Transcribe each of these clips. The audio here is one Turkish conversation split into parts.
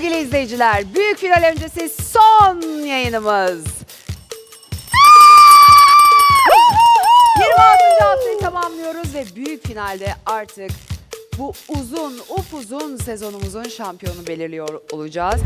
Sevgili izleyiciler, büyük final öncesi son yayınımız. 26. haftayı tamamlıyoruz ve büyük finalde artık bu uzun, upuzun sezonumuzun şampiyonu belirliyor olacağız.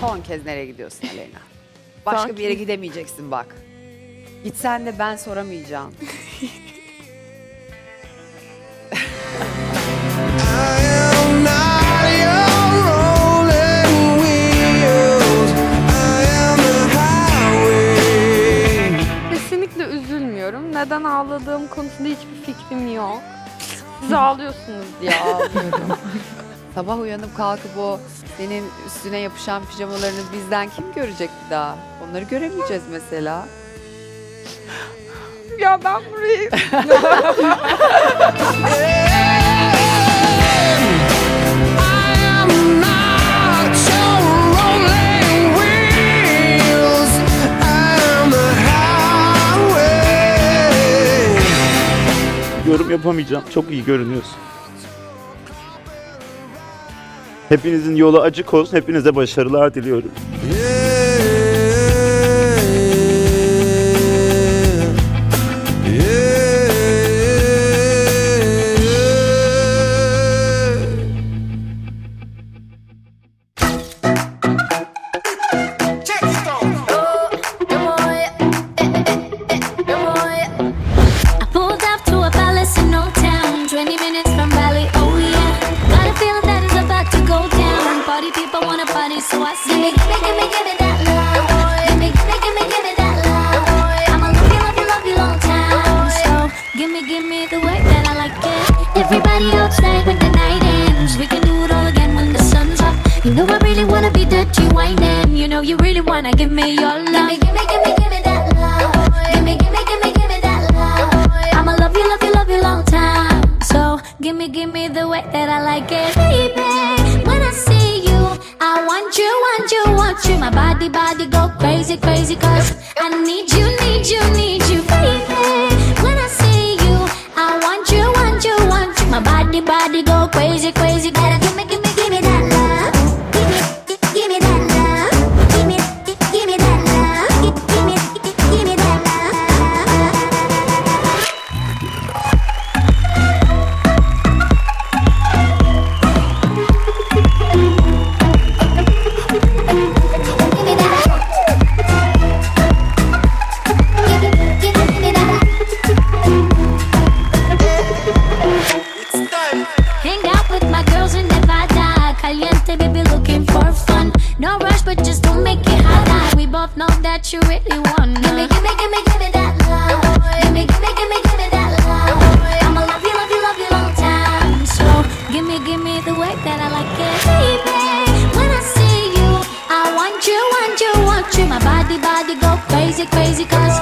Son kez nereye gidiyorsun Aleyna? Başka bir yere gidemeyeceksin bak. Gitsen de ben soramayacağım. ağladığım konusunda hiçbir fikrim yok. Siz ağlıyorsunuz diye ağlıyorum. Sabah uyanıp kalkıp o senin üstüne yapışan pijamalarını bizden kim görecek bir daha? Onları göremeyeceğiz mesela. ya ben burayı... Yorum yapamayacağım. Çok iyi görünüyorsun. Hepinizin yolu açık olsun. Hepinize başarılar diliyorum. I people wanna party, so I say, Gimme, gimme, gimme that love. Gimme, gimme, that love. I'ma love you, love you, love you long time. So, gimme the way that I like it. Everybody outside when the night ends. We can do it all again when the sun's up. You know I really wanna be dirty whining. You know you really wanna give me your love. Gimme, gimme, gimme, gimme that love. Gimme, gimme, gimme, gimme that love. I'ma love you, love you, love you long time. So gimme, gimme the way that I like it, baby. I want you, want you, want you. My body, body go crazy, crazy, cause I need you, need you, need you, baby. No rush, but just don't make it hot. We both know that you really want Give me, give me, give me, give me that love. Give me, give me, give me, give me that love. I'ma love you, love you, love you long time. So, give me, give me the way that I like it, baby. When I see you, I want you, want you, want you. My body, body go crazy, crazy, cause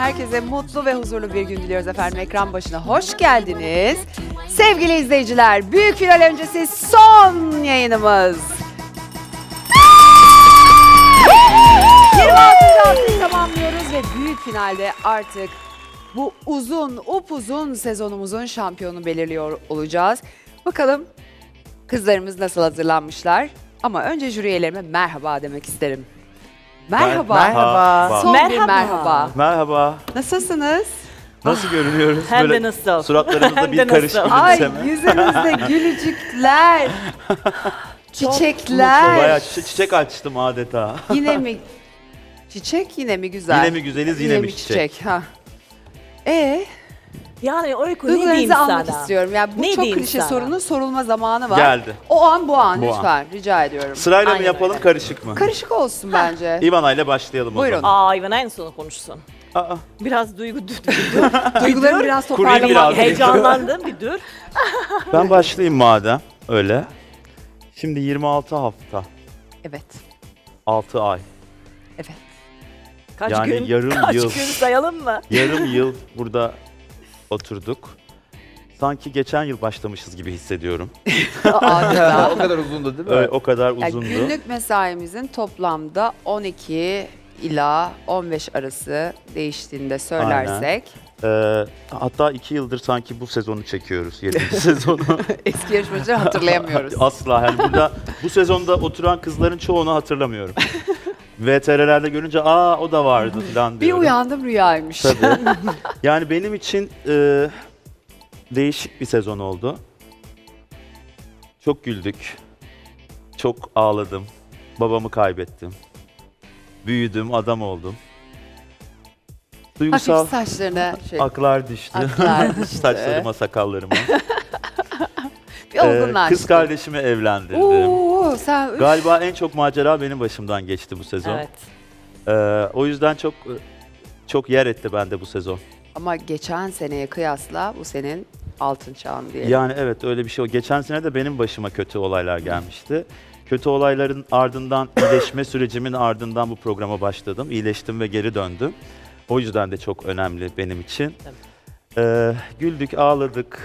herkese mutlu ve huzurlu bir gün diliyoruz efendim. Ekran başına hoş geldiniz. Sevgili izleyiciler, büyük final öncesi son yayınımız. 26. haftayı tamamlıyoruz ve büyük finalde artık bu uzun, upuzun sezonumuzun şampiyonu belirliyor olacağız. Bakalım kızlarımız nasıl hazırlanmışlar? Ama önce jüri üyelerime merhaba demek isterim. Merhaba. Merhaba. Son bir Merhaba. merhaba. Merhaba. Nasılsınız? Nasıl görünüyoruz? Hem de Böyle nasıl? Suratlarımızda Hem bir de karış nasıl? Ay gülümseme. yüzünüzde gülücükler, çiçekler. Bayağı çi- çiçek açtım adeta. Yine mi çiçek yine mi güzel? Yine mi güzeliz, yine mi çiçek? Ha. E Yani Öykü ne diyeyim duygularınızı almak sana? istiyorum. Yani bu Ne çok diyeyim klişe sana? sorunun sorulma zamanı var. Geldi. O an bu an Bu an. lütfen rica ediyorum. Sırayla mı Aynen yapalım öyle. karışık mı? Karışık olsun bence. İvana ile başlayalım Buyurun. o zaman. Aa İvan en sonu konuşsun. Aa, Biraz duygu duygu. Duygularımı biraz Kurayım toparlamak. biraz. Heyecanlandım bir dur. ben başlayayım madem öyle. Şimdi 26 hafta, Evet. 6 ay. Evet. Kaç Yani gün? yarım Kaç yıl. gün sayalım mı? Yarım yıl burada oturduk. Sanki geçen yıl başlamışız gibi hissediyorum. Adeta. o kadar uzundu değil mi? Öyle, o kadar Yani uzundu. günlük mesaimizin toplamda 12 ila 15 arası değiştiğinde söylersek Ee, hatta iki yıldır sanki bu sezonu çekiyoruz. 7. sezonu. eski yarışmacıları hatırlayamıyoruz. Asla. Yani burada bu sezonda oturan kızların çoğunu hatırlamıyorum. VTR'lerde görünce aa o da vardı falan Bir diyorum. uyandım rüyaymış. Tabii. yani benim için e, değişik bir sezon oldu. Çok güldük. Çok ağladım. Babamı kaybettim. Büyüdüm, adam oldum. Duygusal Hafif saçlarına şey, aklar düştü. aklar düştü. Saçlarıma, sakallarıma. bir olgunlaştı. kız kardeşimi evlendirdim. Oo, sen üf. Galiba en çok macera benim başımdan geçti bu sezon. Evet. Ee, o yüzden çok çok yer etti bende bu sezon. Ama geçen seneye kıyasla bu senin altın çağın diyelim. Yani evet öyle bir şey. Geçen sene de benim başıma kötü olaylar gelmişti. Kötü olayların ardından iyileşme sürecimin ardından bu programa başladım. İyileştim ve geri döndüm. O yüzden de çok önemli benim için. Ee, güldük, ağladık,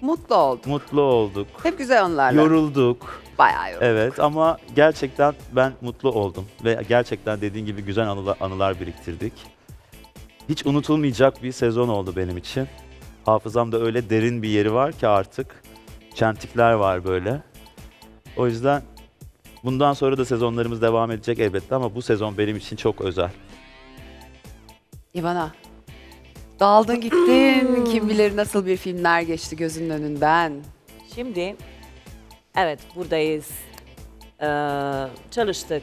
Mutlu oldum. mutlu olduk, Hep güzel anılarla. yorulduk. Bayağı yoruldum. Evet ama gerçekten ben mutlu oldum ve gerçekten dediğin gibi güzel anılar, anılar biriktirdik. Hiç unutulmayacak bir sezon oldu benim için. Hafızamda öyle derin bir yeri var ki artık. Çentikler var böyle. O yüzden bundan sonra da sezonlarımız devam edecek elbette ama bu sezon benim için çok özel. İvana. Daldın gittin. Kim bilir nasıl bir filmler geçti gözünün önünden. Şimdi evet buradayız. Ee, çalıştık.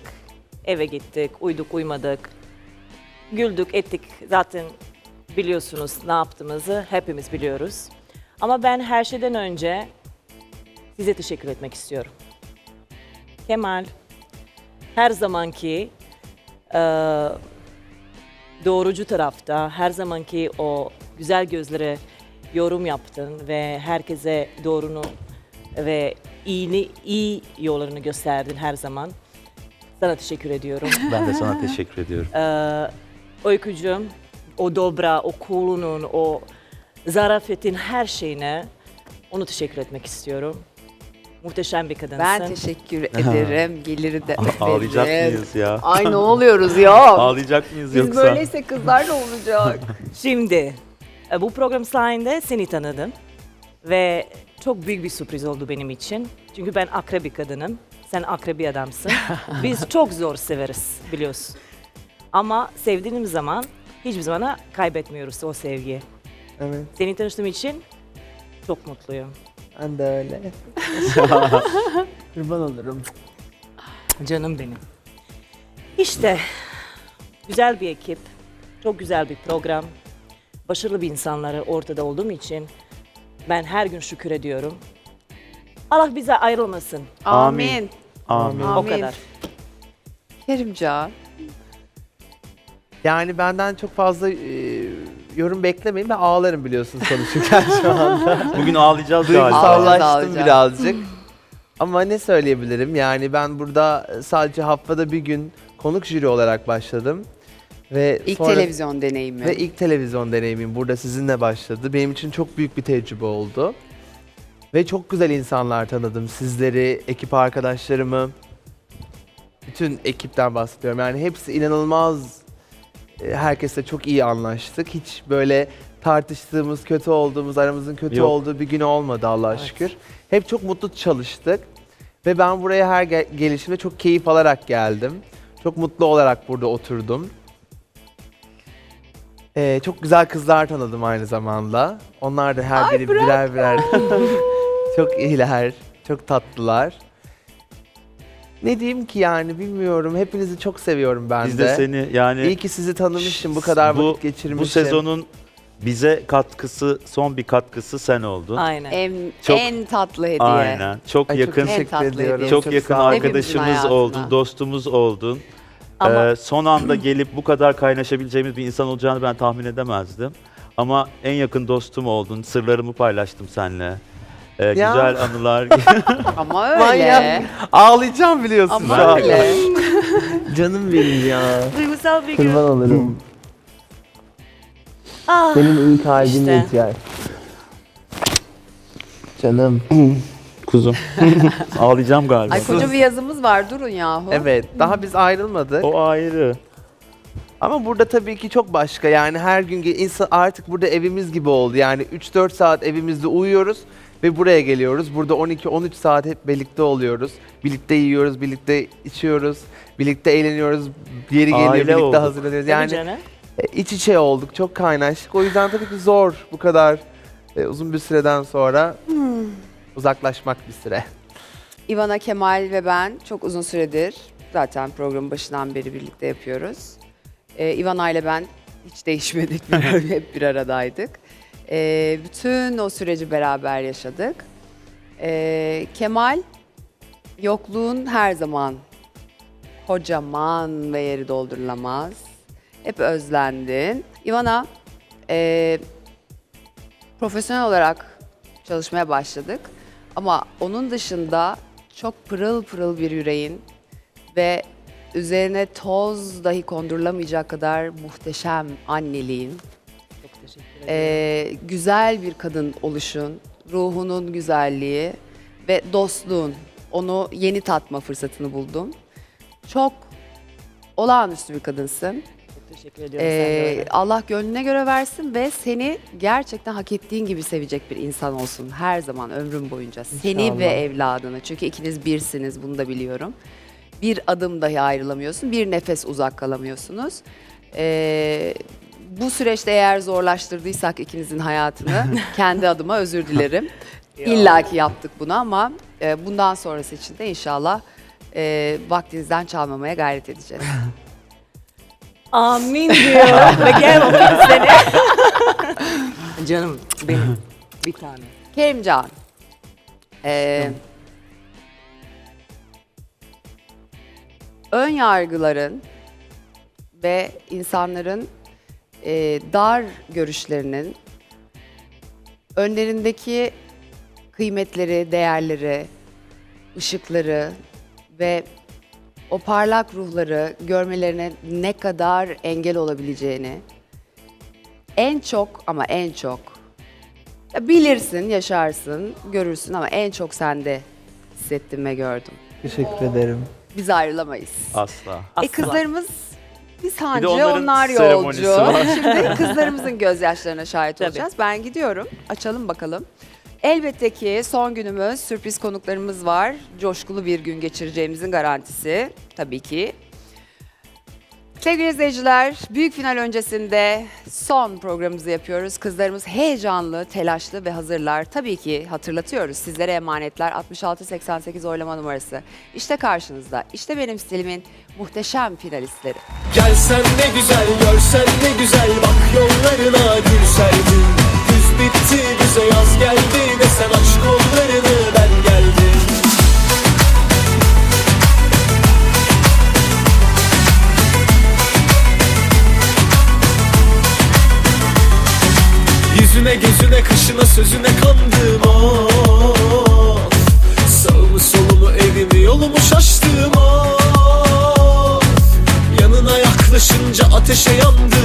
Eve gittik. Uyduk uymadık. Güldük ettik. Zaten biliyorsunuz ne yaptığımızı hepimiz biliyoruz. Ama ben her şeyden önce size teşekkür etmek istiyorum. Kemal her zamanki e, doğrucu tarafta her zamanki o güzel gözlere yorum yaptın ve herkese doğrunu ve iyini, iyi yollarını gösterdin her zaman. Sana teşekkür ediyorum. Ben de sana teşekkür ediyorum. Ee, Öykücüğüm, o dobra, o cool'unun, o zarafetin her şeyine onu teşekkür etmek istiyorum. Muhteşem bir kadınsın. Ben teşekkür ederim. Geliri de. Ağlayacak mıyız ya? Ay ne oluyoruz ya? Ağlayacak mıyız Biz yoksa? böyleyse kızlar ne olacak? Şimdi e, bu program sayesinde seni tanıdım ve çok büyük bir sürpriz oldu benim için. Çünkü ben akrebi kadınım, sen akrebi adamsın. Biz çok zor severiz biliyorsun. Ama sevdiğimiz zaman hiçbir zaman kaybetmiyoruz o sevgiyi. Evet. Seni tanıştığım için çok mutluyum. Ben de öyle. Kurban olurum. Canım benim. İşte güzel bir ekip, çok güzel bir program. Başarılı bir insanları ortada olduğum için ben her gün şükür ediyorum. Allah bize ayrılmasın. Amin. Amin. O Amin. kadar. Kerimcan. Yani benden çok fazla e, yorum beklemeyin. Ben ağlarım biliyorsunuz konuşurken şu anda. Bugün ağlayacağız galiba. Duygusallaştım Ağlayacağım. birazcık. Ama ne söyleyebilirim? Yani ben burada sadece haftada bir gün konuk jüri olarak başladım. Ve İlk sonra- televizyon deneyimi. Ve ilk televizyon deneyimim burada sizinle başladı. Benim için çok büyük bir tecrübe oldu. Ve çok güzel insanlar tanıdım. Sizleri, ekip arkadaşlarımı, bütün ekipten bahsediyorum. Yani hepsi inanılmaz. E, Herkesle çok iyi anlaştık. Hiç böyle tartıştığımız, kötü olduğumuz, aramızın kötü Yok. olduğu bir gün olmadı Allah'a şükür. Hep çok mutlu çalıştık. Ve ben buraya her gel- gelişimde çok keyif alarak geldim. Çok mutlu olarak burada oturdum. Ee, çok güzel kızlar tanıdım aynı zamanda. Onlar da her biri birer birer çok iyiler, çok tatlılar. Ne diyeyim ki yani bilmiyorum. Hepinizi çok seviyorum ben Biz de. de seni yani İyi ki sizi tanımışım, bu kadar bu, vakit geçirmişim. bu sezonun bize katkısı, son bir katkısı sen oldun. Aynen. En, Çok- en tatlı hediye. Aynen. Çok Ay, çok yakın, teşekkür tatlı ediyorum. hediye. çok, Çok yakın sağ olun. Hepimizin arkadaşımız hayatına. oldun, dostumuz oldun. Ama Ee, son anda gelip bu kadar kaynaşabileceğimiz bir insan olacağını ben tahmin edemezdim. Ama en yakın dostum oldun. Sırlarımı paylaştım seninle. Ee, güzel anılar. Ama öyle. Manyak. Ağlayacağım biliyorsun. Ama şu an. öyle. Canım benim ya. duygusal bir gün. Kurban olurum. Ah, Senin iyi kalbine İşte. ihtiyaç. Canım. Kuzum. Ağlayacağım galiba. Ay koca bir yazımız var durun yahu. Evet, daha biz ayrılmadık. O ayrı. Ama burada tabii ki çok başka. Yani her gün ge- insan artık burada evimiz gibi oldu. Yani 3-4 saat evimizde uyuyoruz ve buraya geliyoruz. Burada 12-13 saat hep birlikte oluyoruz. Birlikte yiyoruz, birlikte içiyoruz, birlikte eğleniyoruz. Yeri geliyor, Aile birlikte olduk. hazırlanıyoruz. yani, Yani canım. e, iç içe olduk, çok kaynaştık. O yüzden tabii ki zor bu kadar e, uzun bir süreden sonra uzaklaşmak bir süre. İvana Kemal ve ben çok uzun süredir zaten programın başından beri birlikte yapıyoruz. Ee, İvana ile ben hiç değişmedik. Hep bir aradaydık. Ee, bütün o süreci beraber yaşadık. Ee, Kemal yokluğun her zaman kocaman ve yeri doldurulamaz. Hep özlendin. İvana ee, profesyonel olarak çalışmaya başladık. Ama onun dışında çok pırıl pırıl bir yüreğin ve üzerine toz dahi kondurulamayacak kadar muhteşem anneliğin, Ee, güzel bir kadın oluşun, ruhunun güzelliği ve dostluğun. Onu yeni tatma fırsatını buldum. Çok olağanüstü bir kadınsın. Çok teşekkür ediyorum. sen de Ee. Allah gönlüne göre versin ve seni gerçekten hak ettiğin gibi sevecek bir insan olsun her zaman ömrün boyunca. Seni İnşallah. ve evladını. Çünkü ikiniz birsiniz bunu da biliyorum. Bir adım dahi ayrılamıyorsun, bir nefes uzak kalamıyorsunuz. Ee, bu süreçte eğer zorlaştırdıysak ikinizin hayatını kendi adıma özür dilerim. İlla ki yaptık bunu ama e, bundan sonrası için de inşallah e, vaktinizden çalmamaya gayret edeceğiz. Amin diyor. Ve gel öpeyim seni. Canım benim. Bir tane. Kerimcan. Ee, ön yargıların ve insanların e, dar görüşlerinin önlerindeki kıymetleri, değerleri, ışıkları ve o parlak ruhları görmelerine ne kadar engel olabileceğini en çok ama en çok ya bilirsin, yaşarsın, görürsün ama en çok sende hissettim ve gördüm. Teşekkür ederim. Biz ayrılamayız. Asla. E Asla. kızlarımız biz hancı, onların onlar seremonisi yolcu. var. Şimdi kızlarımızın gözyaşlarına şahit Tabii. olacağız. Ben gidiyorum. Açalım bakalım. Elbette ki son günümüz, sürpriz konuklarımız var. Coşkulu bir gün geçireceğimizin garantisi tabii ki. Sevgili izleyiciler, büyük final öncesinde son programımızı yapıyoruz. Kızlarımız heyecanlı, telaşlı ve hazırlar. Tabii ki hatırlatıyoruz sizlere emanetler 6688 oylama numarası. İşte karşınızda, işte benim stilimin muhteşem finalistleri. Gelsen ne güzel görsen ne güzel Bak yollarına gül serdim Güz bitti bize yaz geldi Desen aç kollarını ben geldim Gözüne kaşına sözüne kandım of Sağımı solumu evimi yolumu şaştım of Yanına yaklaşınca ateşe yandım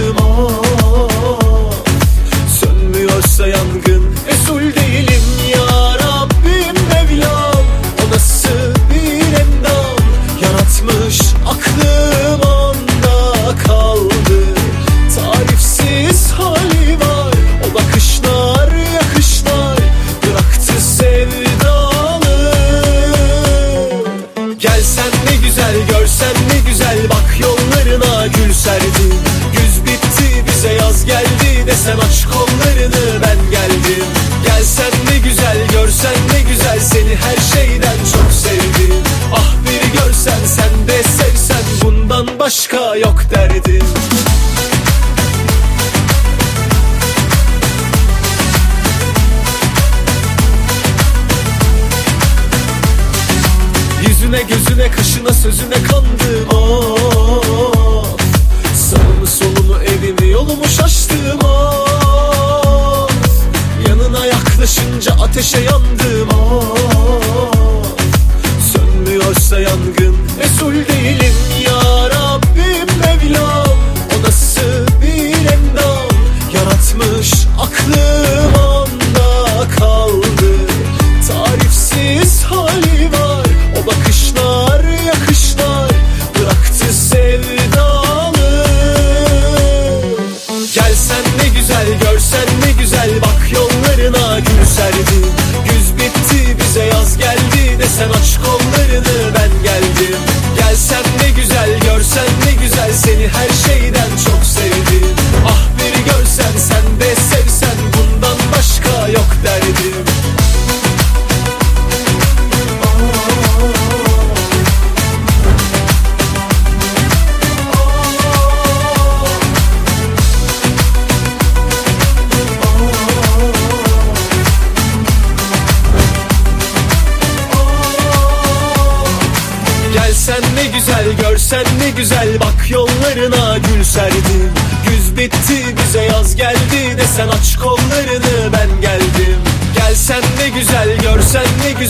Gelsen ne güzel görsen ne güzel Bak yollarına gül serdim. Güz bitti bize yaz geldi Desen aç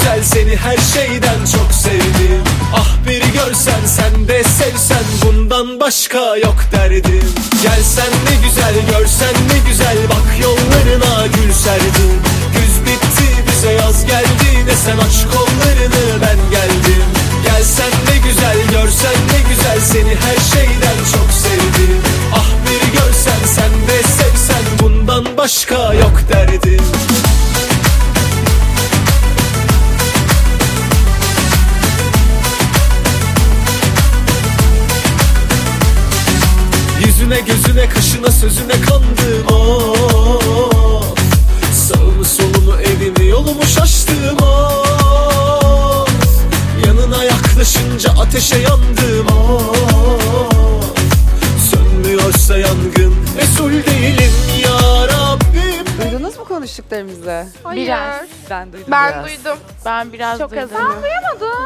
güzel Seni her şeyden çok sevdim. Ah bir görsen sen de sevsen Bundan başka yok derdim. Gelsen ne güzel görsen ne güzel Bak yollarına gül serdim. Güz bitti bize yaz geldi Desen aç kollarını ben geldim. Gelsen ne güzel görsen ne güzel Seni her şeyden çok sevdim. Ah bir görsen sen de sevsen Bundan başka yok derdim kaşına sözüne kandım oh. Sağımı solumu evimi yolumu şaştım oh. Yanına yaklaşınca ateşe yandım oh. Sönmüyorsa yangın Mesul değilim ya Rabbim Duydunuz mu konuştuklarımızı? Hayır. Biraz. Ben duydum Ben biraz. duydum. Ben biraz Çok duydum. dilerim. Duyamadım.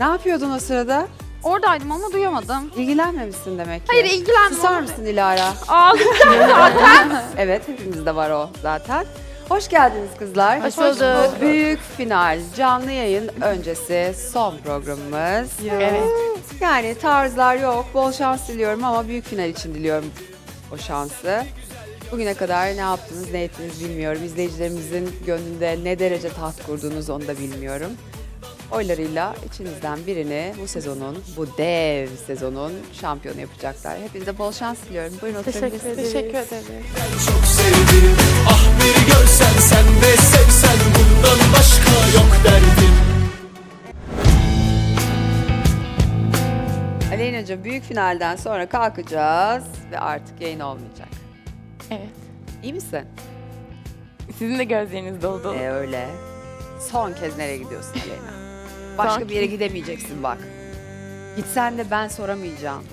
Ne yapıyordun o sırada? Oradaydım ama duyamadım. İlgilenmemişsin demek ki. Hayır ilgilendim. Susar mısın Dilara? Ağlayacağım zaten. Evet hepimizde var o zaten. Hoş geldiniz kızlar. Hoş bulduk. Büyük final, canlı yayın öncesi son programımız. Evet. Yani tarzlar yok, bol şans diliyorum ama büyük final için diliyorum o şansı. Bugüne kadar ne yaptınız, ne ettiniz bilmiyorum. İzleyicilerimizin gönlünde ne derece taht kurdunuz onu da bilmiyorum. Oylarıyla içinizden birini bu sezonun, bu dev sezonun şampiyonu yapacaklar. Hepinize bol şans diliyorum. Buyurun Teşekkür oturabilirsiniz. ederim. Teşekkür ederim. çok sevdim Ah bir görsen sen de sevsen Bundan başka yok derdim Aleyna'cığım büyük finalden sonra kalkacağız ve artık yayın olmayacak. Evet. İyi misin? Sizin de gözleriniz doldu. Ee, öyle. Son kez nereye gidiyorsun Aleyna? Başka bir yere gidemeyeceksin bak. Gitsen de ben soramayacağım.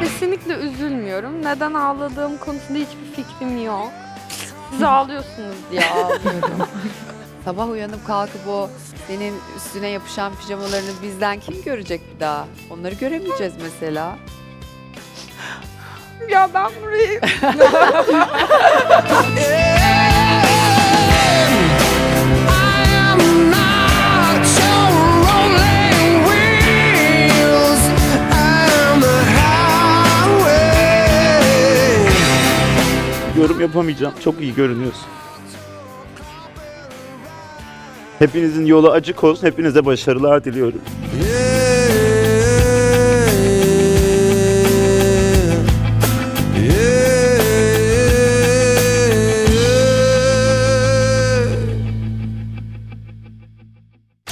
Kesinlikle üzülmüyorum. Neden ağladığım konusunda hiçbir fikrim yok. Siz ağlıyorsunuz diye ağlıyorum. Sabah uyanıp kalkıp o senin üstüne yapışan pijamalarını bizden kim görecek bir daha? Onları göremeyeceğiz mesela. ya ben burayı... Yorum yapamayacağım. Çok iyi görünüyorsun. Hepinizin yolu açık olsun. Hepinize başarılar diliyorum.